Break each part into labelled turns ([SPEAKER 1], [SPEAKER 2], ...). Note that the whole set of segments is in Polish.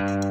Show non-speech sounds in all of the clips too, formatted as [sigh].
[SPEAKER 1] Ja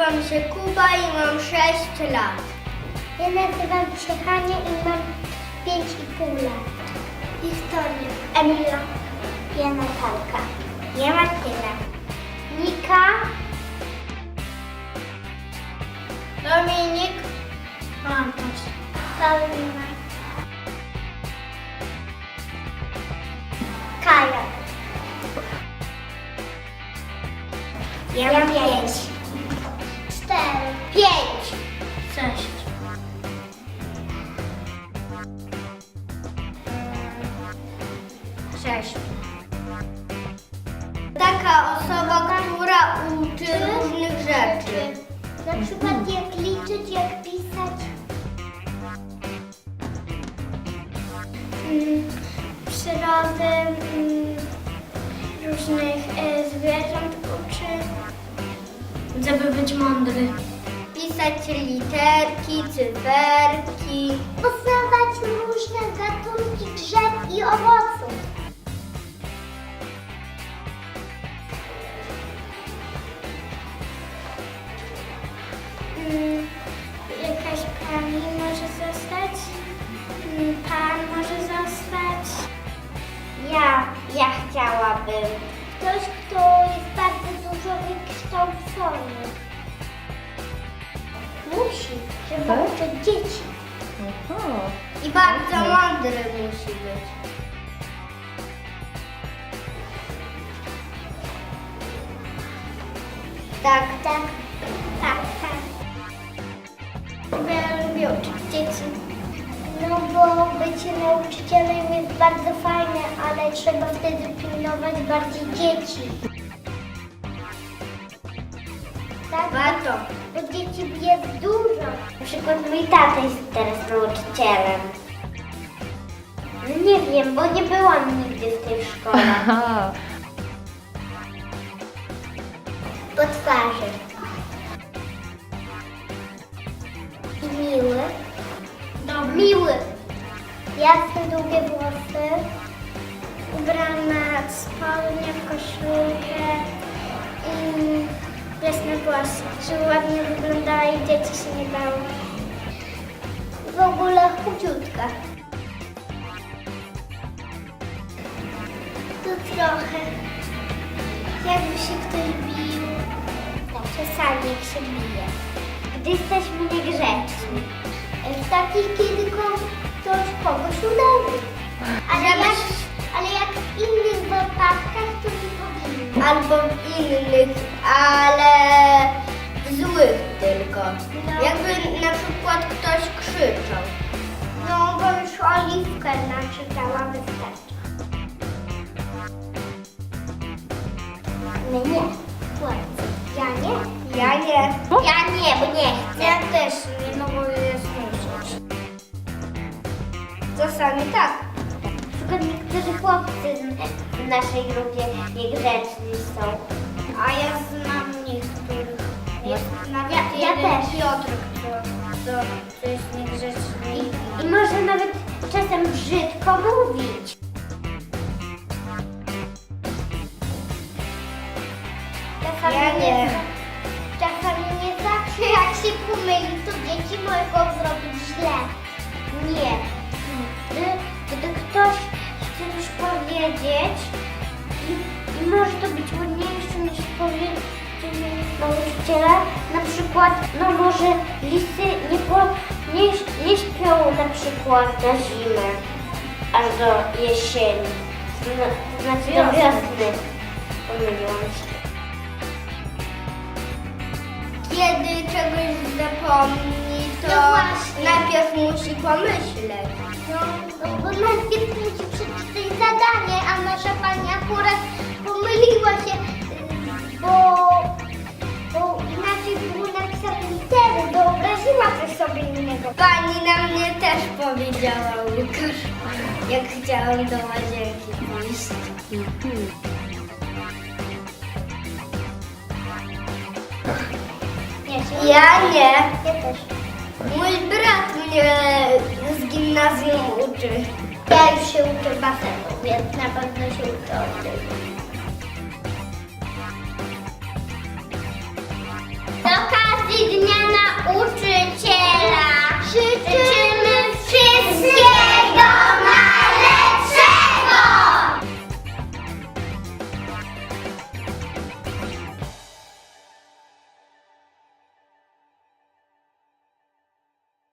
[SPEAKER 1] nazywam się Kuba i mam 6 lat.
[SPEAKER 2] Ja nazywam się Hania i mam 5,5 lat. Wiktoria. Emila. Ja Natalka. Ja Martyna. Nika.
[SPEAKER 1] Dominik,
[SPEAKER 2] Antoś. Paulina. Kaja. Ja mam 5. 6.
[SPEAKER 1] Taka osoba, która uczy różnych rzeczy.
[SPEAKER 2] Na przykład jak liczyć, jak pisać. Mm, Przyrody mm, różnych e, zwierząt uczy. Żeby być mądry.
[SPEAKER 1] Pisać literki, cyferki.
[SPEAKER 2] Poznawać różne gatunki drzew i owoców. Zostać, Mm, pan może zostać. Ja, ja chciałabym. Ktoś, kto jest bardzo dużo wykształcony. Musi, żeby
[SPEAKER 3] Tak?
[SPEAKER 2] uczyć dzieci.
[SPEAKER 3] Aha.
[SPEAKER 1] I bardzo mądry musi być. Tak,
[SPEAKER 2] Tak, tak, tak. Lubię uczyć dzieci. No bo bycie nauczycielem jest bardzo fajne, ale trzeba wtedy pilnować bardziej dzieci. Tak,
[SPEAKER 1] warto.
[SPEAKER 2] bo dzieci jest dużo. Na przykład mój tata jest teraz nauczycielem. No Nie wiem, bo nie byłam nigdy w tej szkole. [laughs]
[SPEAKER 3] Aha.
[SPEAKER 2] Po twarzy. I miły. Miły. Jasne, długie włosy. Ubrana spodnie, w koszulkę i jasne włosy. Żeby ładnie wyglądała i dzieci się nie bały. W ogóle chudziutka. Tu trochę. Jakby się ktoś bił. Czasami jak się bije. Gdy jesteśmy niegrzeczni. W takich, kiedy ktoś kogoś uderzy. Ale jak, ale jak w innych wypadkach, to nie powinno.
[SPEAKER 1] Albo w innych, ale w złych tylko.
[SPEAKER 2] No.
[SPEAKER 1] Jakby na przykład ktoś krzyczał.
[SPEAKER 2] No, bo już oliwkę naczytała wystarczy. My nie. Chłopcy. Ja nie.
[SPEAKER 1] Ja nie.
[SPEAKER 2] Ja nie, bo nie chcę.
[SPEAKER 1] Czasami tak.
[SPEAKER 2] Na przykład niektórzy chłopcy w naszej grupie niegrzeczni są.
[SPEAKER 1] A ja znam niektórych. Jest nawet
[SPEAKER 2] Ja-
[SPEAKER 1] jeden
[SPEAKER 2] też.
[SPEAKER 1] Piotr, kto, kto jest niegrzeczny.
[SPEAKER 2] I, I może nawet czasem brzydko mówić.
[SPEAKER 1] Ja nie.
[SPEAKER 2] Powiedzieć i, i może to być ładniejsze niż powiedzieć nauczyciele. Na przykład, no może lisy nie, po, nie, nie śpią na przykład na zimę, aż do jesieni. Zna- Znaczy do
[SPEAKER 1] Wiosny.
[SPEAKER 2] Pomyliłam się.
[SPEAKER 1] Kiedy czegoś zapomni, to
[SPEAKER 2] No właśnie.
[SPEAKER 1] najpierw musi pomyśleć.
[SPEAKER 2] No, no bo najpierw musi Pani
[SPEAKER 1] na mnie też powiedziała, Łukasz, jak chciałam do łazienki pójść. Ja nie.
[SPEAKER 2] Ja też.
[SPEAKER 1] Mój brat mnie z gimnazjum uczy.
[SPEAKER 2] Ja już się uczę basenu, więc na pewno się uczę